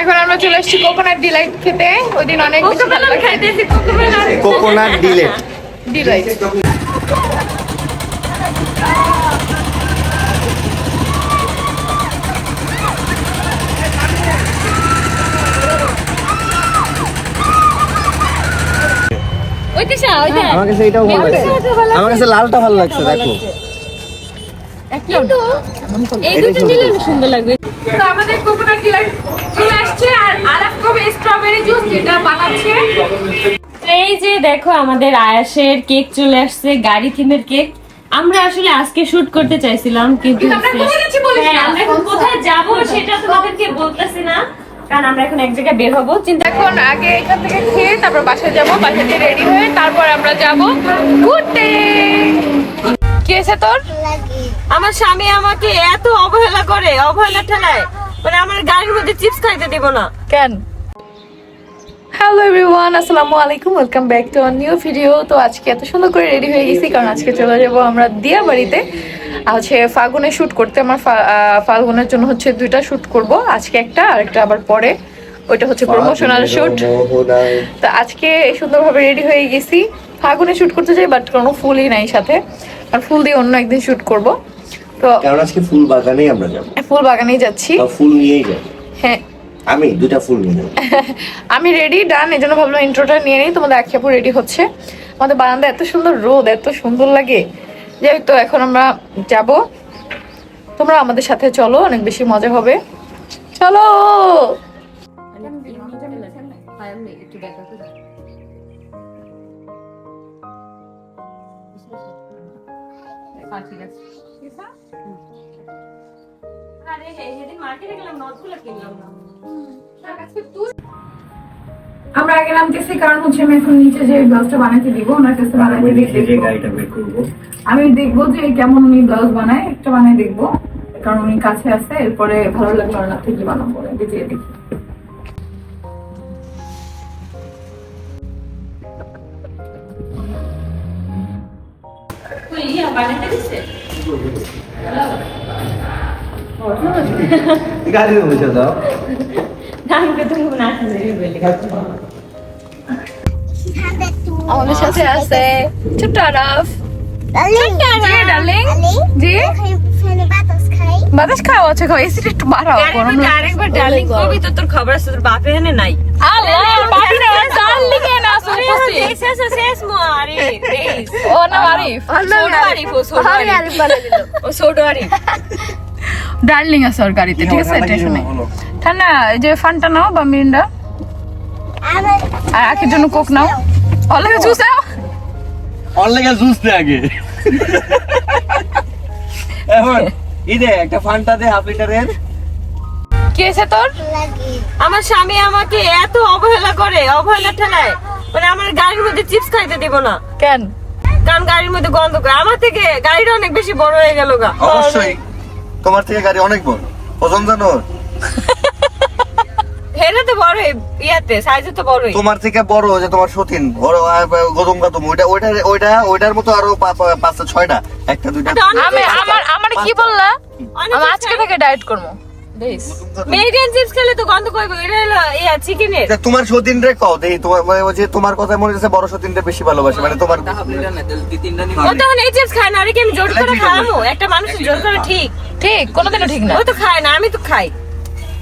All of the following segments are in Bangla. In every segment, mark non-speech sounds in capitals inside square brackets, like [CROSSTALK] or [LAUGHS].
এখন আমরা চলে এসেছি কোকোনাট ডিলাইট খেতে। ওই দিন অনেক বেশি ভালো লাগে খাইতেছি কোকোনাট ডিলেট ডিলাইট আমার কাছে এটাও ভালো লাগছে। আমার কাছে লালটা ভালো লাগছে দেখো। কিন্তু এই দুটো সুন্দর লাগবে। তো আমাদের কোকোনাট ডিলাইট চলে আসছে আর আরেক কবে স্ট্রবেরি জুস যেটা বানাচ্ছে। এই যে দেখো আমাদের আয়াসের কেক চলে আসছে গাড়ি থিমের কেক। আমরা আসলে আজকে শুট করতে চাইছিলাম কিন্তু আমরা হ্যাঁ, আমরা এখন কোথায় যাব সেটা তোমাদেরকে বলতেছি না কারণ আমরা এখন এক জায়গায় বের হব। চিন্তা এখন আগে এখান থেকে খেয়ে তারপর বাসায় যাব বাসা দিয়ে রেডি হয়ে তারপর আমরা যাব। ঘুরতে কি হয়েছে তোর? আমার স্বামী আমাকে এত অবহেলা করে অবহেলা ঠেলায়। মানে আমার গাড়ির মধ্যে চিপস খাইতে দিব না। কেন? হ্যালো এভরিওয়ান আসসালামু আলাইকুম welcome back to our new video তো আজকে এত সুন্দর করে রেডি হয়ে গেছি কারণ আজকে চলে যাব আমরা দিয়া বাড়িতে। হচ্ছে ফাগুনে শুট করতে আমার ফাল্গুনের জন্য হচ্ছে দুইটা শুট করব। আজকে একটা আর একটা আবার পরে। ওইটা হচ্ছে প্রমোশনাল শুট তো আজকে সুন্দরভাবে রেডি হয়ে গেছি। ফাগুনে শুট করতে যাই বাট কোনো ফুলই নাই সাথে। আর ফুল দিয়ে অন্য একদিন শুট করব। তো কারণ আজকে ফুল বাগানেই আমরা যাব। ফুল বাগানেই যাচ্ছি। ফুল নিয়েই যাব। হ্যাঁ। আমি দুটা ফুল নিয়ে যাব। [LAUGHS] আমি রেডি ডান এই জন্য ভাবলাম ইন্ট্রোটা নিয়ে নিই। তোমাদের আখিয়াপুর রেডি হচ্ছে। আমাদের বারান্দা এত সুন্দর রোদ এত সুন্দর লাগে। যাই তো এখন আমরা যাব। তোমরা আমাদের সাথে চলো অনেক বেশি মজা হবে। চলো! আরে সেদিন মার্কেটে গেলাম নথগুলো কিনলাম না। আমরা আগে নামতেছি কারণ হচ্ছে আমি এখন নিচে যে ব্লাউজটা বানাতে দিব ওনার কাছে বানাতে দিয়ে দেখব। গাড়িটা বের করব। আমি দেখব যে কেমন উনি ব্লাউজ বানায় একটা বানাই দেখব। কারণ উনি কাছে আছে এরপরে ভালো লাগল ওনার থেকে বানাবো দেখি। বানাতে দিছে? গাড়ি বসে দাও আমাকে তুমি নাচতে বলে আমাদের সাথে আছে ছোট্ট আরফ। Darling, জি ডার্লিং জি? বাতাস খাওয়া আছে এসিটা একটু বাড়াও গরম। আরেকবার ডার্লিং কবি তো তোর খবর আছে তোর বাপে এনে নাই। আল্লাহ বাড়ি না ডার্লিং এ না সুপসি শেষ শেষ মো আরে দেশ ও না আরিফ ছোট আরিফ। ও ছোট আরিফ। ও ছোট আরিফ। ডার্লিং আছে ওর গাড়িতে ঠিক আছে টেনশন নেই ঠান্ডা এই যে ফান্টা নাও বা মিরিন্ডা আর আখের জন্য কোক নাও। অলেগে জুস নাও অনলাইনে জুস দে আগে। এখন এই দে একটা ফান্টা দে হাফ লিটারের কি হয়েছে তোর? আমার স্বামী আমাকে এত অবহেলা করে অবহেলা ঠেলায়। মানে আমার গাড়ির মধ্যে চিপস খাইতে দিব না। কেন? কারণ গাড়ির মধ্যে গন্ধ করে। আমার থেকে গাড়িটা অনেক বেশি বড় হয়ে গেল গা। অবশ্যই। তোমার থেকে গাড়ি অনেক বড়। পছন্দ জানো? হেরে তো বড় ইয়াতে সাইজে তো বড়ই। তোমার থেকে বড় যে তোমার সতীন বড় গদম গদম ওইটা ওইটা ওইটা ওইটার মতো আরও পাঁচটা ছয়টা একটা দুইটা। আমি আমার আমার কি বললা? আমি আজকে থেকে ডায়েট করব। বেশ। চিপস খেলে তো গন্ধ করবে এটা হলো ইয়া চিকেনের তোমার সতীন রে কও দেখি তোমার যে তোমার কথা মনে হচ্ছে বড় সতীন রে বেশি ভালোবাসে মানে তোমার ও তখন এই চিপস খায় না আরে কি আমি জোর করে খাওয়াবো একটা মানুষের জোর করে ঠিক। ঠিক কোনোদিনও ঠিক না। ও তো খায় না আমি তো খাই।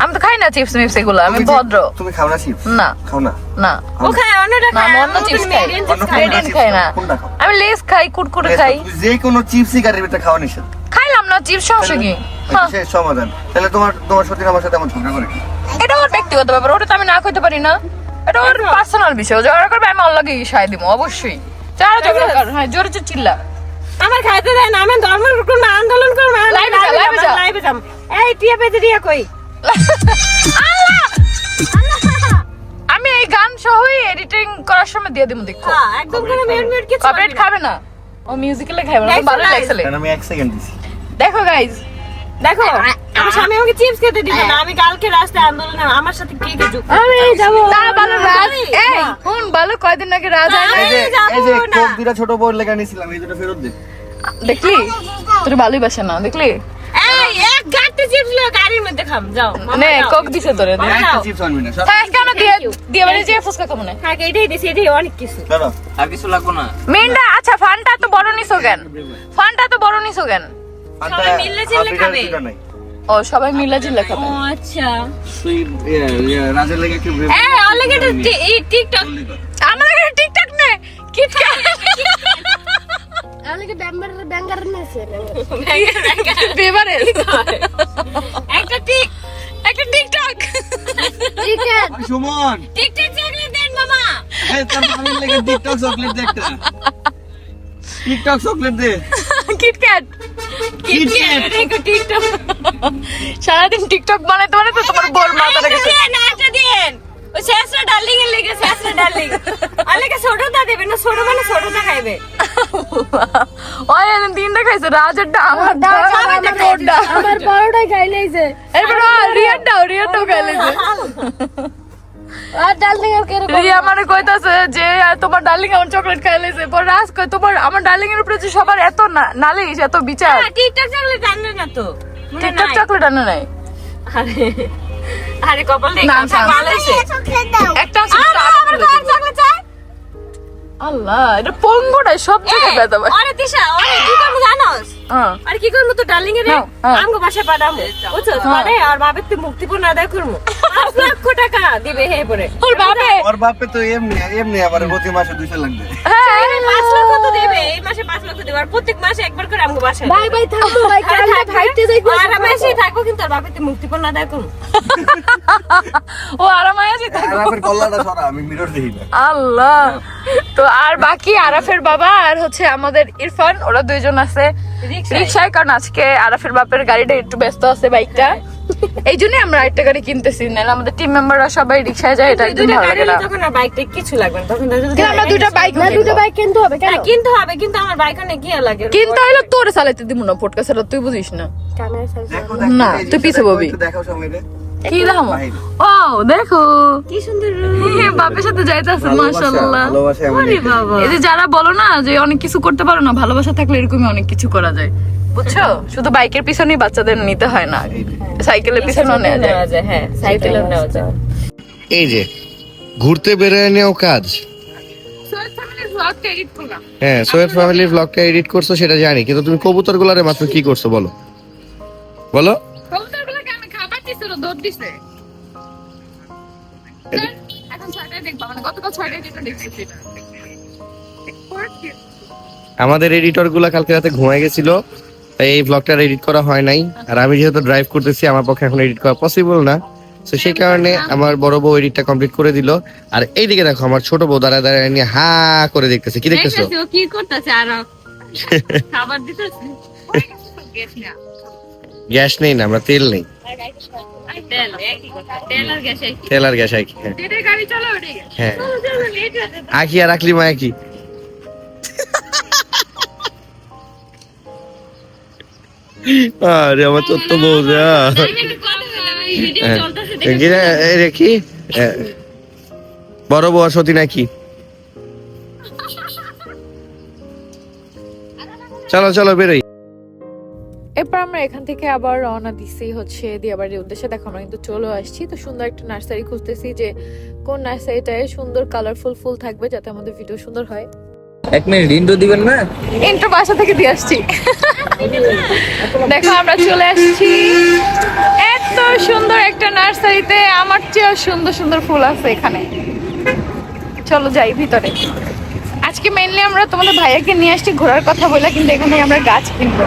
আমি তো খাই না চিপস মিপস এগুলো আমি ভদ্র। তুমি খাও না চিপস? না। খাও না? না। ও খায় অন্যটা খায় আমি অন্য চিপস খাই। খাই খাই না। কোনটা খাও? আমি লেস খাই কুটকুটে খাই। তুমি যে কোনো চিপসই গাড়ির ভিতরে খাওয়া নিষেধ। খাইলাম না চিপস সমস্যা কি? হ্যাঁ, সমাধান? তাহলে তোমার তোমার সতীন আমার সাথে এমন ঝগড়া করে কি? এটা ওর ব্যক্তিগত ব্যাপার ওটা তো আমি না কইতে পারি না। এটা ওর পার্সোনাল বিষয় ও ঝগড়া করবে আমি ওর লাগে সায় দিব অবশ্যই। যারা ঝগড়া কর হ্যাঁ জোরে জোরে চিল্লা। আমার খাইতে দেয় না আমি ধর্ম করব আন্দোলন করব Live এ যা, live লাইভে যাম এই টিয়া পেতে দিয়া কই! আমি এই গান সহই এডিটিং করার সময় দিয়ে দিব দেখো। হ্যাঁ, একদম কোনো মিউট মিউট কিছু কপিরাইট খাবে না। ও মিউজিক্যালে খাবে না ভালো লাগছে। আমি এক সেকেন্ড দিছি। দেখো গাইজ দেখো। আমার স্বামী আমাকে চিপস খেতে দিবে না আমি কালকে রাস্তায় আন্দোলনে আমার সাথে কে কে যুক্ত? আমি যাব। তা ভালো রাজ? এই না। শুন ভালো কয়দিন আগে রাজ এই যে এই যে কোক দুটা ছোট বড় লেখা এই দুটো ফেরত দে। দেখলি? তোর ভালোই বাসে না দেখলি? এই চিপস লো গাড়ির মধ্যে খাম যাও নে যাও। দিছে তোরে দে। একটা চিপস আনবি না থাক কেন দিয়ে দিয়ে বাড়ি যে ফুচকা খাব না। থাক এটাই দিছি এটাই অনেক কিছু। চলো আর কিছু লাগবো না? মেনটা আচ্ছা ফানটা তো বড় নিছো কেন? ফানটা তো বড় নিছো কেন? সবাই চিল্লে খাবে। নাই। ও সবাই মিলে জিল্লা ও খাবে আচ্ছা। তুই ইয়ে, ইয়ে, রাজের লেগে এ অলরেডি টিকটক আমার এখানে টিকটক নে কিটক্যাট আমাকে ব্যাম্বার ব্যাঙ্গার নেছে ফেভারে একটা টিক একটা টিকটক। ঠিক সুমন। টিকটক চকলেট দেন মামা। এই তোর মামির লেগে টিকটক চকলেট দে একটা। টিকটক চকলেট দে। KitKat KitKat. দেখো টিকটক। সারাদিন টিকটক বানাইতে বানাইতে তোমার বোর মাথা রেখেছে দেন একটা দেন। ওই শেষরা ডার্লিং এর লেগে শেষরা ডার্লিং। আলেকে ছোটটা দেবে না ছোট মানে ছোটটা খাইবে। ওই তিনটা খাইছে রাজেরটা আমার আমার তোরটা আমার বড়টাই খাইলেই যে। এরপর রিয়ারটাও রিয়ারটাও খাইলেছে আর ডাল থেকে কেরকম রিয়া মানে কইতাছে যে তোমার ডার্লিং আমার চকলেট খাইলেছে পর রাজ কই তোমার আমার ডার্লিং এর উপরে যে সবার এত না- নালিশ এত বিচার? টিকটক চকলেট আনবে না তো। টিকটক নাই। চকলেট আনো নাই। আরে আরে কপাল দেখ চকলেট দাও একটা। চকলেট আল্লাহ এটা পঙ্গটা সব জায়গায় ব্যথা পায় আরে দিশা আরে কি জানোস? আর কি করব তো ডার্লিং এর নাও, হ্যাঁ। আমগো বাসা পাঠামো বুঝছ? মানে আর বাপের তো মুক্তিপণ আদায় করব। পাঁচ লক্ষ টাকা দিবে হে পরে ওর বাপে? ওর বাপে তো এমনি এমনি আবার প্রতি মাসে দুইশো লাগবে। হ্যাঁ। পাঁচ লক্ষ তো দেবে এই মাসে পাঁচ লক্ষ দেবে আর প্রত্যেক মাসে একবার করে আমগো বাসা ভাই ভাই থামো ভাই কালকে ভাইতে যাইবো আর আমি থাকব কিন্তু আর মুক্তিপণ আদায় করব। ও আরামায় আছে তো। আরাফের কল্লাটা সরা আমি মিরর দেখি না। আল্লাহ। তো আর বাকি আরাফের বাবা আর হচ্ছে আমাদের ইরফান ওরা দুইজন আছে। রিক্সায়। কারণ আজকে আরাফের বাপের গাড়িটা একটু ব্যস্ত আছে বাইকটা। এই জন্য আমরা একটা গাড়ি কিনতেছি না আমাদের টিম মেম্বাররা সবাই রিক্সায় যায় এটা একদম ভালো গাড়ি লাগে না তখন আর বাইকটা কিছু লাগবে না তখন আমরা দুটো বাইক না দুটো বাইক কিনতে হবে কেন? হ্যাঁ, কিনতে হবে কিন্তু আমার বাইক অনেক গিয়া লাগে। কিনতে হলো তোর চালাইতে দিব না পডকাস্টটা তুই বুঝিস না। না, তুই পিছে ববি। একটু দেখাও সময় রে কি দাম ও দেখো। কি সুন্দর বাপের সাথে যাইতেছে মাশাআল্লাহ। ভালোবাসা বাবা। এই যে যারা বলো না যে অনেক কিছু করতে পারো না ভালোবাসা থাকলে এরকমই অনেক কিছু করা যায়। বুঝছ? শুধু বাইকের পিছনেই বাচ্চাদের নিতে হয় না। সাইকেলের পিছনেও নেওয়া যায়। হ্যাঁ সাইকেলও নেওয়া যায়। এই যে ঘুরতে বেরোয় নেও কাজ। হ্যাঁ সোয়েব ফ্যামিলির ব্লগটা এডিট করছ সেটা জানি কিন্তু তুমি কবুতর গুলারে মাত্র কি করছ বলো। বলো। দৌড় দিছে। এখন ছয়টায় দেখবা মানে গতকাল ছয়টায় যেটা দেখছি সেটা। আমাদের এডিটরগুলা কালকে রাতে ঘুমায় গেছিল তাই এই ব্লগটা এডিট করা হয় নাই। আর আমি যেহেতু ড্রাইভ করতেছি আমার পক্ষে এখন এডিট করা পসিবল না। তো সেই কারণে আমার বড় বউ এডিটটা কমপ্লিট করে দিল। আর এইদিকে দেখো আমার ছোট বউ দাঁড়ায় দাঁড়ায় নিয়ে হা করে দেখতেছে। কি দেখতেছো? কি করতেছে আর। [LAUGHS] খাবার দিতেছে। গ্যাস নেই না আমরা তেল নেই। কথা গ্যাস একই হ্যাঁ। আঁকি আর রাখলি মা আরে, আমার বউ বলে ওই ভিডিও হ্যাঁ। কি? বড় বউ সতী নাকি? চলো চলো, বেরোই। এখান থেকে আবার রওনা দিছি হচ্ছে দিয়াবাড়ির উদ্দেশ্যে। দেখো আমরা কিন্তু চলে আসছি। তো সুন্দর একটা নার্সারি খুঁজতেছি যে কোন নার্সারিটায় সুন্দর কালারফুল ফুল থাকবে যাতে আমাদের ভিডিও সুন্দর হয়। এক মিনিট ইন্ট্রো দিবেন না? ইন্ট্রো বাসা থেকে দিয়ে আসছি। দেখো আমরা চলে আসছি। এত সুন্দর একটা নার্সারিতে আমার চেয়েও সুন্দর সুন্দর ফুল আছে এখানে। চলো যাই ভিতরে। আজকে মেইনলি আমরা তোমাদের ভাইয়াকে নিয়ে আসছি ঘোরার কথা বলে কিন্তু এখানে আমরা গাছ কিনবো।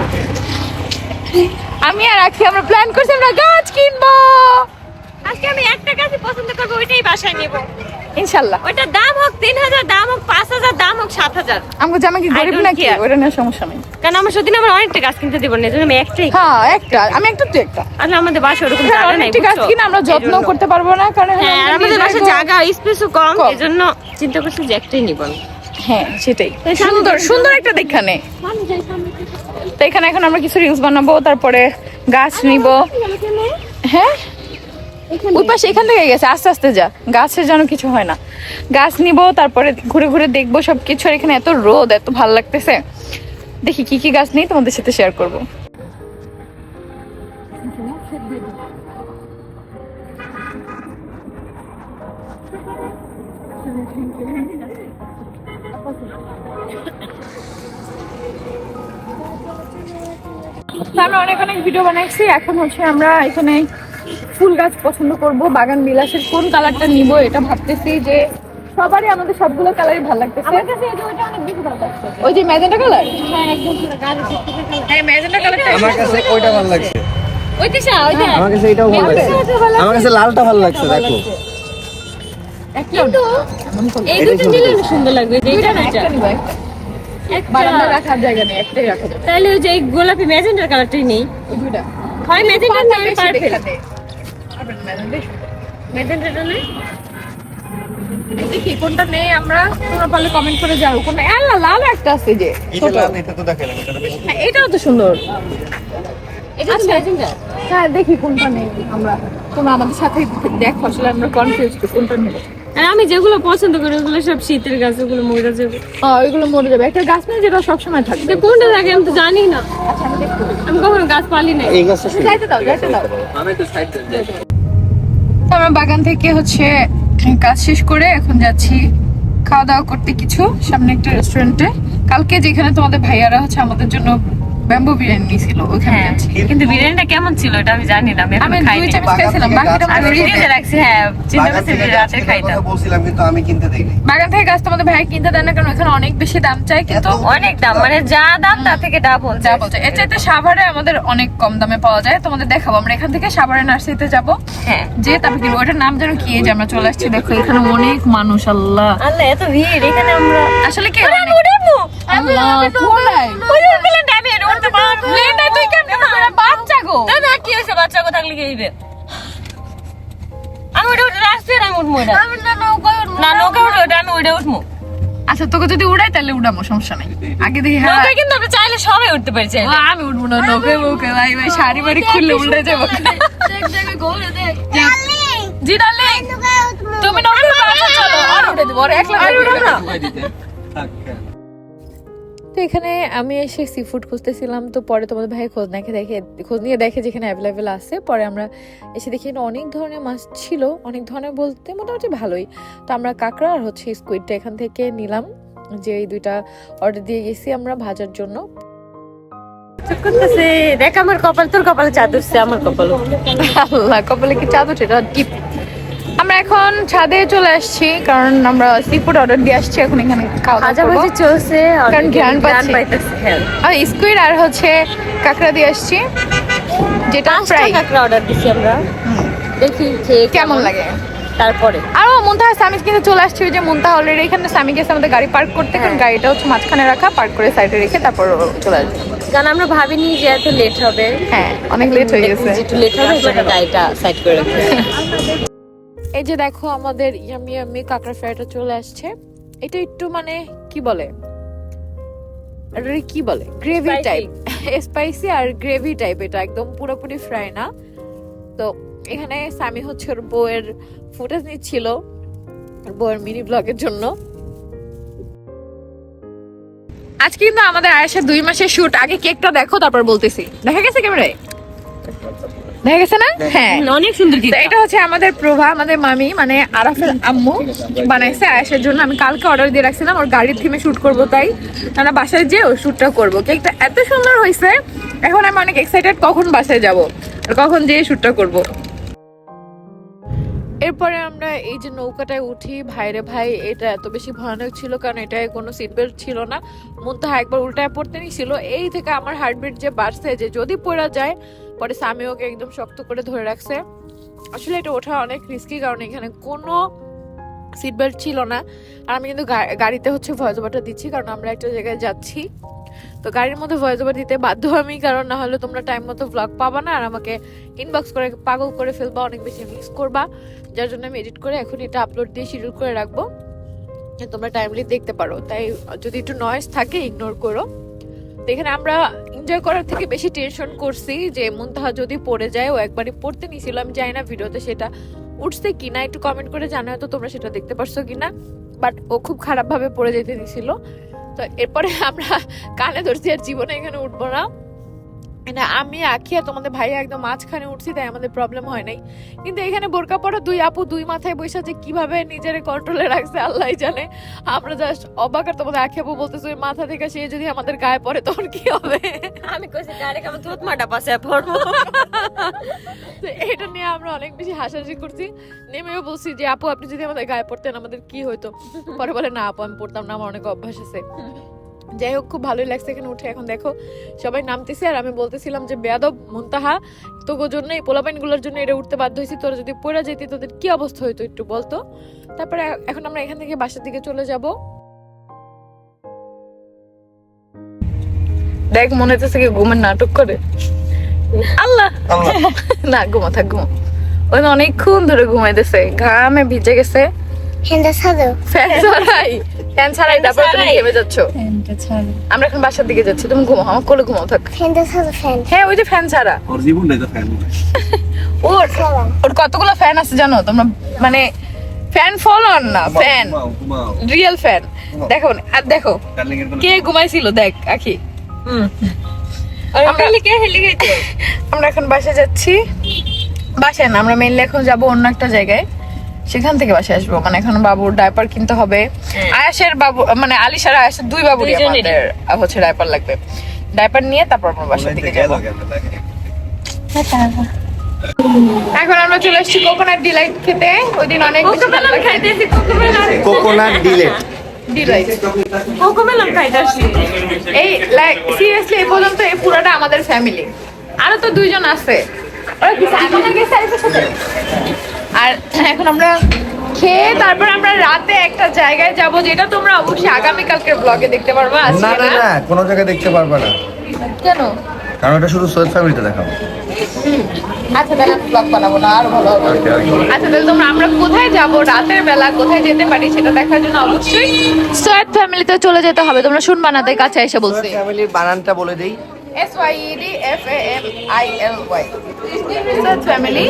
আমি আর আজকে আমরা প্ল্যান করছি আমরা গাছ কিনবো। আজকে আমি একটা গাছই পছন্দ করব ওইটাই বাসায় নেব। ইনশাল্লাহ। ওইটার দাম হোক তিন হাজার দাম হোক পাঁচ হাজার দাম হোক সাত হাজার। আমাকে জামা কি গরিব নাকি. ওটা নিয়ে সমস্যা নেই। কারণ আমার সেদিন আমার অনেকটা গাছ কিনতে দিব না এজন্য আমি একটাই হ্যাঁ একটা। আমি একটা তুই একটা। আসলে আমাদের বাসা ওরকম হ্যাঁ, জায়গা নাই গাছ? কিনা আমরা যত্ন করতে পারব না কারণ হ্যাঁ আমাদের বাসা জায়গা স্পেসও কম কম। এজন্য চিন্তা করছি যে একটাই নিব আমি। হ্যাঁ সেটাই। সুন্দর সুন্দর একটা দেখানে তো এখানে এখন আমরা কিছু রিলস বানাবো তারপরে গাছ নিব। হ্যাঁ? ওই পাশে এখান থেকে গেছে আস্তে আস্তে যা। গাছের যেন কিছু হয় না। গাছ নিব তারপরে ঘুরে ঘুরে দেখব সব কিছু আর এখানে এত রোদ এত ভালো লাগতেছে। দেখি কি কি গাছ নেই তোমাদের সাথে শেয়ার করব। আমরা অনেক অনেক ভিডিও বানাইছি। এখন হচ্ছে আমরা এখানে ফুল গাছ পছন্দ করব বাগান বিলাসের কোন কালারটা নিব এটা ভাবতেছি যে সবারই আমাদের সবগুলো কালারই ভালো লাগতেছে। আমার কাছে এই যে ওইটা অনেক বেশি ভালো লাগছে। ওই যে ম্যাজেন্টা কালার হ্যাঁ একদম পুরো হ্যাঁ ম্যাজেন্টা কালারটা আমার কাছে ওইটা ভালো লাগছে। ওইটা সা ওইটা আমার কাছে এটাও ভালো লাগছে। আমার কাছে লালটা ভালো লাগছে দেখো। কিন্তু এই দুটো নিলে সুন্দর লাগবে এটা না এটা একটা নিব একটা। বারান্দা রাখার জায়গা নেই একটাই রাখা যাবে। তাহলে ওই যে এই গোলাপি ম্যাজেন্টার কালারটাই নেই। দুইটা। হয় ম্যাজেন্টা না পার্পল দেখা কোনটা নেই আমরা? তোমরা পারলে কমেন্ট করে যাও। কোনটা? আল্লাহ লাল একটা আছে যে এটা তো দেখালাম এটা তো বেশি। হ্যাঁ, এটাও তো সুন্দর। এটা তো ম্যাজেন্টা হ্যাঁ দেখি কোনটা নেই আমরা। তোমরা আমাদের সাথে দেখো আসলে আমরা কনফিউজ কোনটা নেব? আর আমি যেগুলো পছন্দ করি ওগুলো সব শীতের গাছ ওগুলো মরে যাবে। ওইগুলো মরে যাবে। একটা গাছ নেই যেটা সবসময় থাকবে কোনটা থাকে আমি তো জানি না। আচ্ছা আমি কখনো গাছ পালি নাই। এই গাছটা যাইতে দাও যাইতে দাও। আমি তো সাইড আমরা বাগান থেকে হচ্ছে কাজ শেষ করে এখন যাচ্ছি খাওয়া দাওয়া করতে কিছু সামনে একটা রেস্টুরেন্টে কালকে যেখানে তোমাদের ভাইয়ারা হচ্ছে আমাদের জন্য ব্যাম্বু বিরিয়ানি নিয়েছিল ওখানে হ্যাঁ। কিন্তু বিরিয়ানিটা কেমন ছিল এটা আমি জানি না আমি আমি দুই চামচ খাইছিলাম বাকিটা আমি ফ্রিজে রাখছি হ্যাঁ চিন্তা করছি রাতে খাইতাম। বলছিলাম কিন্তু আমি কিনতে দেইনি। বাগান থেকে গাছ তোমাদের ভাই কিনতে দেয় না কারণ ওখানে অনেক বেশি দাম চায় কিন্তু অনেক দাম মানে যা দাম তার থেকে ডাবল যা বলছে। এর চাইতে সাভারে আমাদের অনেক কম দামে পাওয়া যায়। তোমাদের দেখাবো আমরা এখান থেকে সাভারে নার্সারিতে যাব। হ্যাঁ। যে তারপর কিনবো ওটার নাম যেন কি যে আমরা চলে আসছি দেখো এখানে অনেক মানুষ আল্লাহ। আল্লাহ এত ভিড় এখানে আমরা আসলে কি ওরে, আমি উঠাবো আল্লাহ আমি না। তুই কেমনে উঠবে বাচ্চা গো। না কি হয়েছে বাচ্চা কথা থাকলে কি হইবে আমি ওটা উঠে রাস্তায় আমি উঠবো এটা। না নৌকা উঠে ওটা আমি উঠে উঠবো। আচ্ছা তোকে যদি উড়াই তাহলে উড়াবো সমস্যা নাই। আগে দেখি হ্যাঁ। নৌকায় কিন্তু আমরা চাইলে সবাই উঠতে পারি চাইলে। আমি উঠবো না নৌকে মুখে ভাই ভাই শাড়ি বাড়ি খুললে উল্টে যাব। জি ডার্লিং তুমি নৌকে আচ্ছা চলো আর উঠে দেবো আর একলা উঠে না? তো এখানে আমি এসে সি ফুড খুঁজতেছিলাম। তো পরে তোমাদের ভাই খোঁজ নাকি দেখে খোঁজ নিয়ে দেখে যেখানে অ্যাভেলেবেল আছে। পরে আমরা এসে দেখি অনেক ধরনের মাছ ছিল। অনেক ধরনের বলতে মোটামুটি ভালোই। তো আমরা কাঁকড়া আর হচ্ছে স্কুইডটা এখান থেকে নিলাম। যে এই দুইটা অর্ডার দিয়ে গেছি আমরা ভাজার জন্য। দেখ আমার কপাল তোর কপালে চাদর আমার কপাল আল্লাহ কপালে কি চাদর এটা টিপ আমরা এখন ছাদে চলে আসছি কারণ আমরা সি ফুড অর্ডার দিয়ে আসছি এখন এখানে খাওয়া দাওয়া চলছে কারণ ঘ্রাণ। হ্যাঁ। আর স্কুইড আর হচ্ছে কাঁকড়া দিয়ে আসছি যেটা ফ্রাই কাঁকড়া অর্ডার দিছি আমরা। দেখি কেমন লাগে। তারপরে। আর মুনতাহা কিন্তু চলে আসছে ওই যে মুনতাহা অলরেডি এখানে সামি গেছে আমাদের গাড়ি পার্ক করতে কারণ গাড়িটা হচ্ছে মাঝখানে রাখা পার্ক করে সাইডে রেখে তারপর চলে আসবে। কারণ আমরা ভাবিনি যে এত লেট হবে। হ্যাঁ অনেক লেট হয়ে গেছে। একটু লেট হবে গাড়িটা সাইড করে [LAUGHS] এই যে দেখো আমাদের ইয়ামি ইয়ামি কাঁকড়া ফ্রাইটা চলে আসছে। এটা একটু মানে কি বলে? কি বলে? গ্রেভি. টাইপ স্পাইসি আর গ্রেভি টাইপ এটা একদম পুরোপুরি ফ্রাই না। তো এখানে সামি হচ্ছে ওর বউয়ের ফুটেজ নিচ্ছিল বউয়ের মিনি ব্লগের জন্য। আজকে কিন্তু আমাদের আয়েশার দুই মাসের শুট আগে কেকটা দেখো তারপর বলতেছি। দেখা গেছে ক্যামেরায়? দেখা গেছে না? হ্যাঁ। অনেক সুন্দর এটা হচ্ছে আমাদের প্রভা আমাদের মামি মানে আরাফের আম্মু বানাইছে আয়েশের জন্য। আমি কালকে অর্ডার দিয়ে রাখছিলাম ওর গাড়ির থিমে শুট করব তাই। আমরা বাসায় যেয়ে ওই শুটটা করব। কেকটা এত সুন্দর হয়েছে এখন আমি অনেক এক্সাইটেড কখন বাসায় যাব আর কখন যেয়ে শুটটা করব। এরপরে আমরা এই যে নৌকাটায় উঠি ভাইরে ভাই এটা এত বেশি ভয়ানক ছিল কারণ এটায় কোনো সিট বেল্ট ছিল না। মুন্তাহা একবার উল্টায় পড়তে নিছিল এই থেকে আমার হার্টবিট যে বাড়ছে যে যদি পড়া যায় পরে স্বামী ওকে একদম শক্ত করে ধরে রাখছে। আসলে এটা ওঠা অনেক রিস্কি কারণ এখানে কোনো সিট বেল্ট ছিল না। আর আমি কিন্তু গাড়িতে হচ্ছে ভয়েস ওভারটা দিচ্ছি কারণ আমরা একটা জায়গায় যাচ্ছি। তো গাড়ির মধ্যে ভয়েস ওভার দিতে বাধ্য আমি, কারণ না হলে তোমরা টাইম মতো ব্লগ পাবা না আর আমাকে ইনবক্স করে পাগল করে ফেলবা, অনেক বেশি মিস করবা। যার জন্য আমি এডিট করে এখন এটা আপলোড দিয়ে শিডিউল করে রাখব। তোমরা টাইমলি দেখতে পারো। তাই যদি একটু নয়েজ থাকে ইগনোর করো। তো এখানে আমরা এনজয় করার থেকে বেশি টেনশন করছি যে মুনতাহা যদি পড়ে যায়, ও একবারই পড়তে নিয়েছিল আমি জানি না ভিডিওতে সেটা উঠছে কিনা, একটু কমেন্ট করে জানাও তো তোমরা সেটা দেখতে পারছ কিনা বাট ও খুব খারাপভাবে পড়ে যেতে নিছিল। তো এরপরে আমরা কানে ধরছি আর জীবনে এখানে উঠবো না। না আমি আঁকি আর তোমাদের ভাইয়া একদম মাঝখানে উঠছি তাই আমাদের প্রবলেম হয় নাই। কিন্তু এখানে বোরকা পরা দুই আপু দুই মাথায় বসে যে কীভাবে নিজের কন্ট্রোলে রাখছে আল্লাহ জানে। আমরা জাস্ট অবাক আর তোমাদের আঁকি আপু বলতেছে ওই মাথা থেকে সে যদি আমাদের গায়ে পড়ে তখন কি হবে? আমি কইছি ডাইরেক্ট আমি থুত মাটা পাশে পড়ব। তো এটা নিয়ে আমরা অনেক বেশি হাসাহাসি করছি। নেমেও বলছি যে আপু আপনি যদি আমাদের গায়ে পড়তেন আমাদের কি হতো পরে বলে না আপু আমি পড়তাম না আমার অনেক অভ্যাস আছে। যাই হোক খুব ভালোই লাগছে এখানে উঠে। এখন দেখো সবাই নামতেছে আর আমি বলতেছিলাম যে বেয়াদব মুনতাহা তোর জন্য এই পোলাপাইনগুলোর জন্য এটা উঠতে বাধ্য হয়েছি। তোরা যদি পড়ে যেতি তোদের কি অবস্থা হইতো একটু বলতো? তারপরে এখন আমরা এখান থেকে বাসার দিকে চলে যাব। দেখ মনে হচ্ছে কি ঘুমের নাটক করে। আল্লাহ! না ঘুমো থাক ঘুমা। ওই অনেকক্ষণ ধরে ঘুমাইতেছে ঘামে ভিজে গেছে। ফ্যান ছাড়াই। ফ্যান ছাড়াই তারপর তুমি ঘেমে যাচ্ছ। আমরা এখন বাসার দিকে যাচ্ছি তুমি ঘুমো আমার কোলে ঘুমাও থাক। হ্যাঁ ওই যে ফ্যান ছাড়া। ওর জীবনটাই তো ফ্যান। ওর ওর কতগুলো ফ্যান আছে জানো? তোমরা মানে ফ্যান ফলোয়ার না ফ্যান। ঘুমাও ঘুমাও। রিয়েল ফ্যান দেখো না, আর দেখো কে ঘুমাইছিল? দেখ আখি। আমরা এখন বাসায় যাচ্ছি। বাসায় না আমরা মেনলি এখন যাব অন্য একটা জায়গায়। সেখান থেকে বাসায় আসব। মানে এখন বাবুর ডাইপার কিনতে হবে। আয়াসের বাবু মানে আলিশার আয়াসের দুই দুইজনেরই। হচ্ছে ডাইপার লাগবে। ডাইপার নিয়ে তারপর আমরা বাসার দিকে যাব। এখন আমরা চলে এসেছি কোকোনাট ডিলাইট খেতে। ওই দিন অনেক কোকোনাট ডিলাইট কোকোমেলন খাইতেছি এই লাইক সিরিয়াসলি এই পর্যন্ত এই পুরোটা আমাদের ফ্যামিলি আরও তো দুইজন আছে। ওরা কি সাইমনে গেছে আর এখন আমরা খেয়ে তারপর আমরা রাতে একটা জায়গায় যাব যেটা তোমরা অবশ্যই আগামী কালকের ব্লগে দেখতে পারবে না আজকে না না না? কোনো জায়গায় দেখতে পারবা না। কেন? কারণ এটা শুধু সৈয়দ ফ্যামিলিতে দেখাবো। আচ্ছা তাহলে ব্লগ বানাবো না আর ভালো হবে. আচ্ছা তাহলে তোমরা আমরা কোথায় যাব? রাতের বেলা কোথায় যেতে পারি সেটা দেখার জন্য অবশ্যই সৈয়দ ফ্যামিলিতে চলে যেতে হবে। তোমরা শুনবা না তাই কাছে এসে বলছি। ফ্যামিলির বানানটা বলে দেই। S Y D F A M I L Y Syed family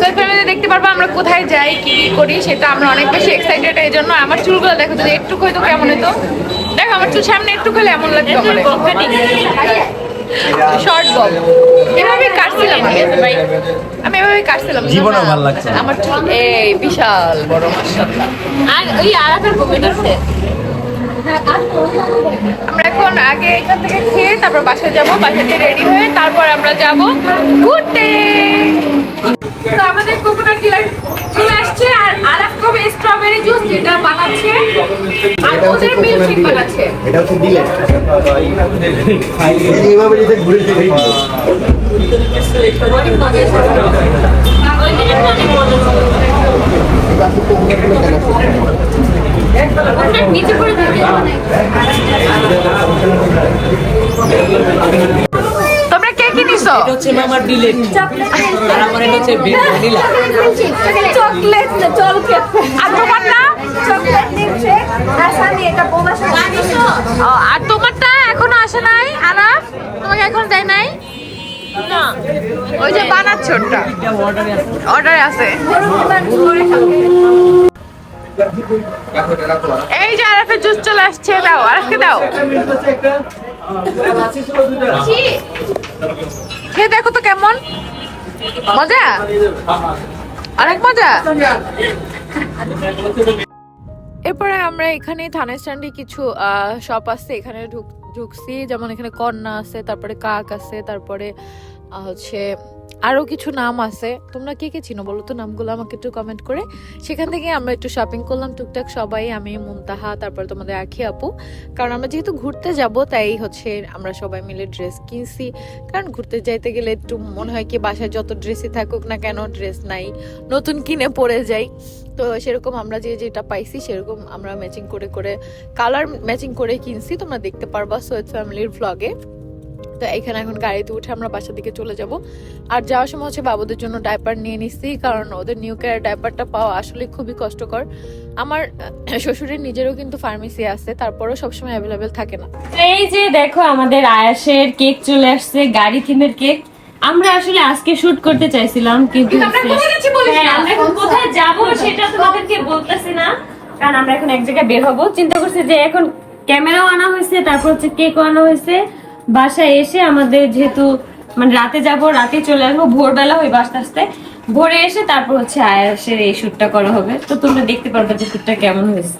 Syed family দেখতে পারব আমরা কোথায় যাই কি কি করি সেটা আমরা অনেক বেশি এক্সাইটেড এই জন্য। আমার চুলগুলো দেখো যদি একটু হয়তো কেমন হতো। দেখো আমার চুল সামনে একটু হলে এমন লাগতো আমার। শর্ট বব এভাবে কাটছিলাম আমি। আমি এভাবে কাটছিলাম। জীবনেও ভালো লাগছে আমার চুল এই বিশাল বড় মাশাআল্লাহ। আর ওই আরাফের আছে? আমরা এখন আগে এখান থেকে খেয়ে তারপর বাসায় যাব বাসা থেকে রেডি হয়ে তারপর আমরা যাব ঘুরতে। তো আমাদের কোকোনাট ডিলার চলে আসছে আর আরেক কবে স্ট্রবেরি জুস যেটা বানাচ্ছে। আর ওদের মিল্কশেক বানাচ্ছে। এটা হচ্ছে ডিলেট এইভাবে যদি ঘুরে ফিরে নিচে পড়ে থাকে তোমরা কে কি নিছো? হচ্ছে মামার ডিলেট। আর আমার এটা হচ্ছে ভ্যানিলা চকলেট না চকলেট আর তোমারটা চকলেট আর সানি এটা বোমা আর তোমারটা এখনও আসে নাই? আরাফ তোমাকে এখন দেয় নাই? না। ওই যে বানাচ্ছে ওটা। অর্ডারে আছে। অর্ডারে আছে। এই যে আরাফের জুস চলে আসছে দাও আরাফকে দাও। খেয়ে দেখো তো কেমন। মজা? অনেক মজা। এরপরে আমরা এখানে থানা স্ট্যান্ডে কিছু শপ আছে এখানে ঢুক ঢুকছি। যেমন এখানে কন্যা আছে তারপরে কাক আছে তারপরে হচ্ছে আরও কিছু নাম আছে। তোমরা কে কে চিনো বলো তো? নামগুলো আমাকে একটু কমেন্ট করে। সেখান থেকে আমরা একটু শপিং করলাম টুকটাক। সবাই, আমি, মুনতাহা, তারপর তোমাদের আখি আপু। কারণ আমরা যেহেতু ঘুরতে যাব, তাই হচ্ছে আমরা সবাই মিলে ড্রেস কিনছি। কারণ ঘুরতে যাইতে গেলে একটু মনে হয় কি, বাসায় যত ড্রেসই থাকুক না কেন ড্রেস নাই। নতুন কিনে পরে যাই। তো সেরকম আমরা যে যেটা পাইছি, সেরকম আমরা ম্যাচিং করে করে কালার ম্যাচিং করে কিনছি। তোমরা দেখতে পারবা সৈয়দ ফ্যামিলির ভ্লগে তো এখানে এখন গাড়িতে উঠে আমরা বাসার দিকে চলে যাব। আর যাওয়ার সময় হচ্ছে বাবুদের জন্য ডাইপার নিয়ে নিচ্ছি কারণ ওদের নিউ কেয়ার ডাইপারটা পাওয়া আসলে খুবই কষ্টকর। আমার শ্বশুরের নিজেরও কিন্তু ফার্মেসি আছে তারপরেও সবসময় অ্যাভেলেবেল থাকে না। এই যে দেখো আমাদের আয়াসের কেক চলে আসছে গাড়ি থিমের কেক। আমরা আসলে আজকে শুট করতে চাইছিলাম কিন্তু হ্যাঁ। আমরা এখন কোথায় যাব সেটা তোমাদেরকে বলতেছি না কারণ আমরা এখন এক জায়গায় বের হব। চিন্তা করছি যে এখন ক্যামেরাও আনা হয়েছে তারপর হচ্ছে কেকও আনা হয়েছে। বাসায় এসে আমাদের যেহেতু মানে রাতে যাব, রাতে চলে আসব, ভোরবেলা ওই বাসতে আসতে। ভোরে এসে তারপর হচ্ছে আয়াসের এই শ্যুটটা করা হবে। তো তোমরা দেখতে পারবে যে শ্যুটটা কেমন হয়েছে।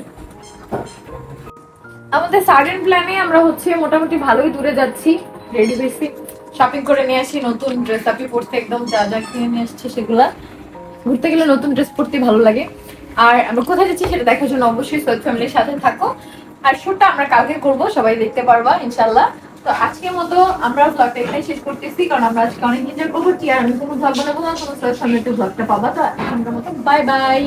আমাদের সাডেন প্ল্যানে আমরা হচ্ছে মোটামুটি ভালোই দূরে যাচ্ছি। রেডি হয়েছি শপিং করে নিয়ে আসি, নতুন ড্রেস আপি পরতে একদম যা যা কিনে নিয়ে আসছে সেগুলা। ঘুরতে গেলে নতুন ড্রেস পরতে ভালো লাগে। আর আমরা কোথায় যাচ্ছি সেটা দেখার জন্য অবশ্যই সৈয়দ ফ্যামিলির সাথে থাকো। আর শুটটা আমরা কালকে করব, সবাই দেখতে পারবা ইনশাল্লাহ তো আজকের মতো আমরা ব্লগটা এখানে শেষ করতেছি, কারণ আমরা আজকে অনেক এনজয় করব। আর আমি কোনো বানাবো না, কোনো সৈয়দ ফ্যামিলিতে ব্লগটা পাবা, তো এখনকার মতো বাই বাই